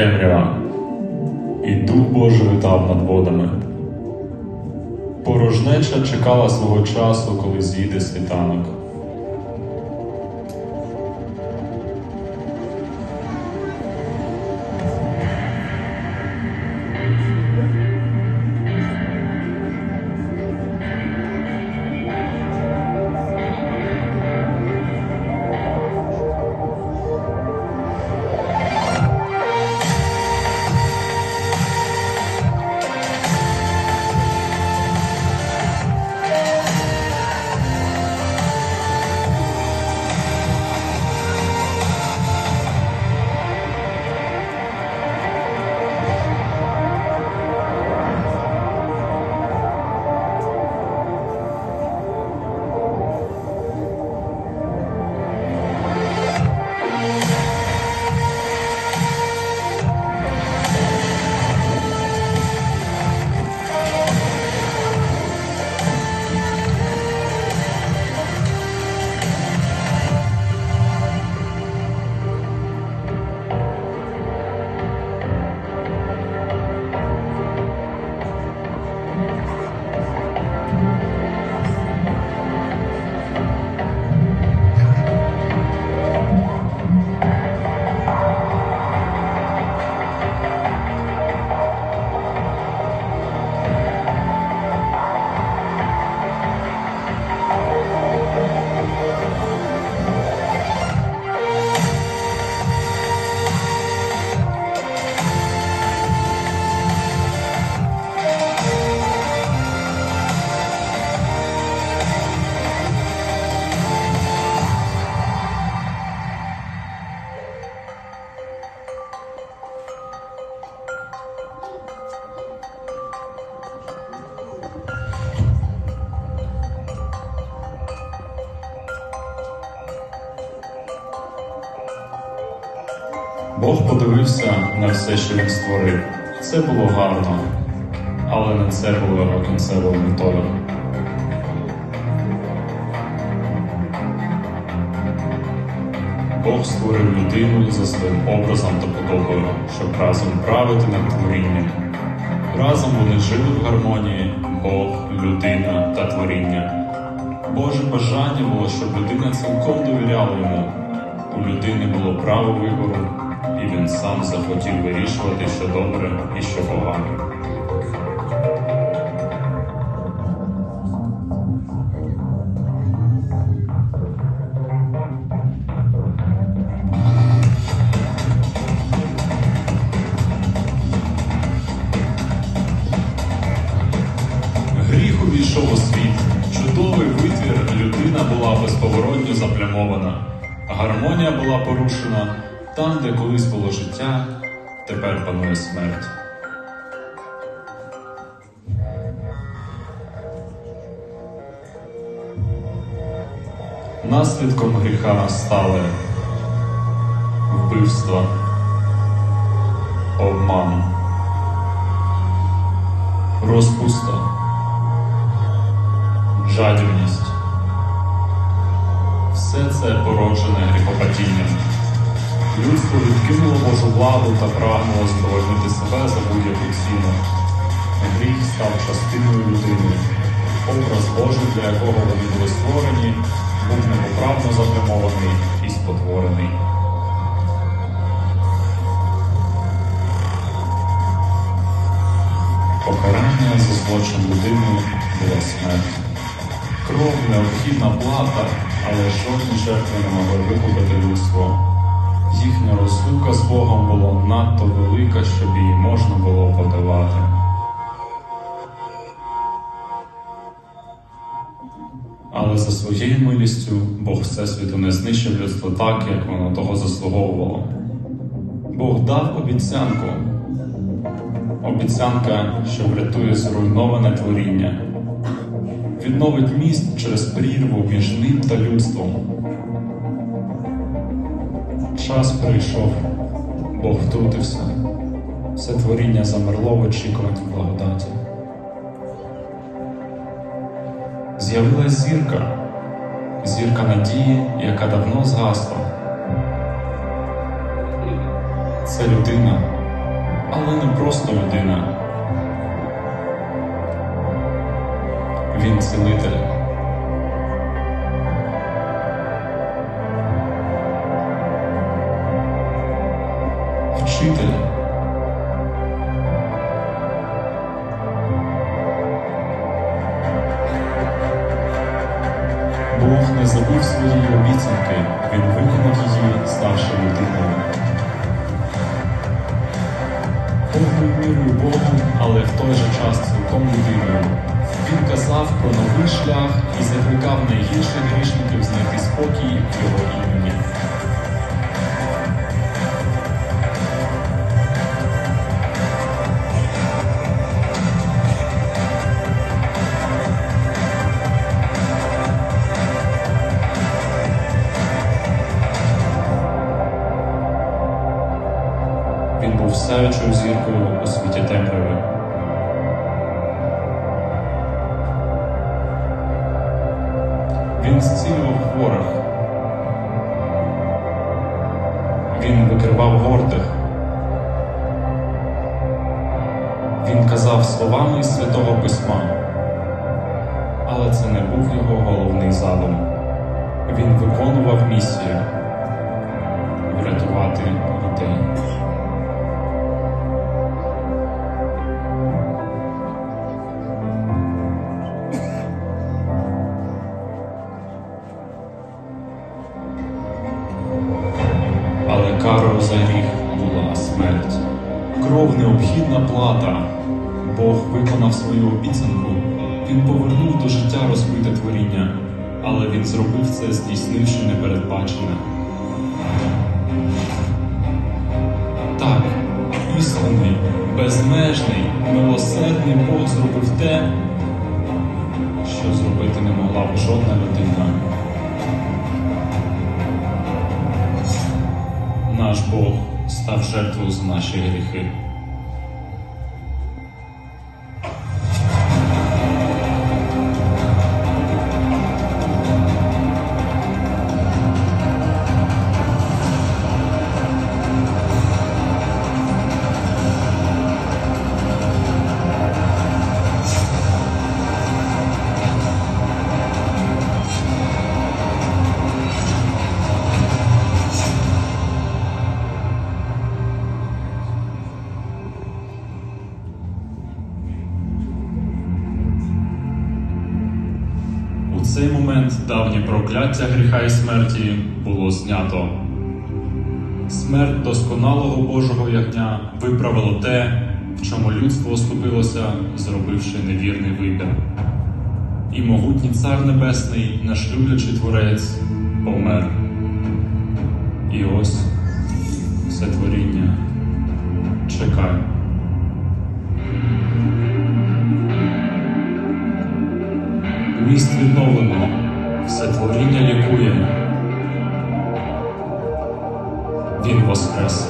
темрява, і Дух Божий витав над водами. Порожнеча чекала свого часу, коли зійде світанок. Бог подивився на все, що він створив. Це було гарно, але не це було його кінцевою метою. Бог створив людину за своїм образом та подобою, щоб разом правити над творінням. Разом вони жили в гармонії Бог, людина та творіння. Боже бажання було, щоб людина цілком довіряла йому. У людини було право вибору, і він сам захотів вирішувати, що добре і що погано. Увійшов у світ. Чудовий витвір людина була безповоротньо заплямована. Гармонія була порушена. Там, де колись було життя, тепер панує смерть. Наслідком гріха стали вбивства, обман, розпуста, жадібність. Все це породжене гріхопадінням. Людство відкинуло Божу владу та прагнуло задовольнити себе за будь-яку ціну. Гріх став частиною людини. Образ Божий, для якого вони були створені, був непоправно запрямований і спотворений. Покарання за злочин людини була смерть. Кров необхідна плата, але жодні жертви не могли викупити людство. Їхня розлука з Богом була надто велика, щоб її можна було подолати. Але за своєю милістю Бог Всесвіту не знищив людство так, як воно того заслуговувало. Бог дав обіцянку. Обіцянка, що врятує зруйноване творіння, відновить міст через прірву між ним та людством. Час прийшов, Бог втрутився, все творіння замерло в очікуванні благодаті. З'явилась зірка, зірка надії, яка давно згасла. це людина, але не просто людина. Він цілитель. Бог не забув своєї обіцянки, Він виконав її, ставши людиною. Бог мірою Богом, але в той же час цілком людиною. Він казав про новий шлях і закликав найгірших грішників знайти спокій в його імені. Сяючою зіркою у світі темряви. Він зцілював хворих. Він викривав гордих. Він казав словами із Святого Письма. Але це не був його головний задум. Він виконував місію врятувати людей. Необхідна плата. Бог виконав свою обіцянку. Він повернув до життя розбите творіння, але він зробив це, здійснивши непередбачене. Так, істинний, безмежний, милосердний Бог зробив те, що зробити не могла б жодна людина. Наш Бог став жертвою за наші гріхи. прокляття гріха і смерті було знято. Смерть досконалого Божого ягня виправила те, в чому людство оступилося, зробивши невірний вибір. І могутній Цар Небесний, наш люблячий Творець, помер. І ось все творіння чекає. Міст відновлено все творіння лікує. Він воскрес.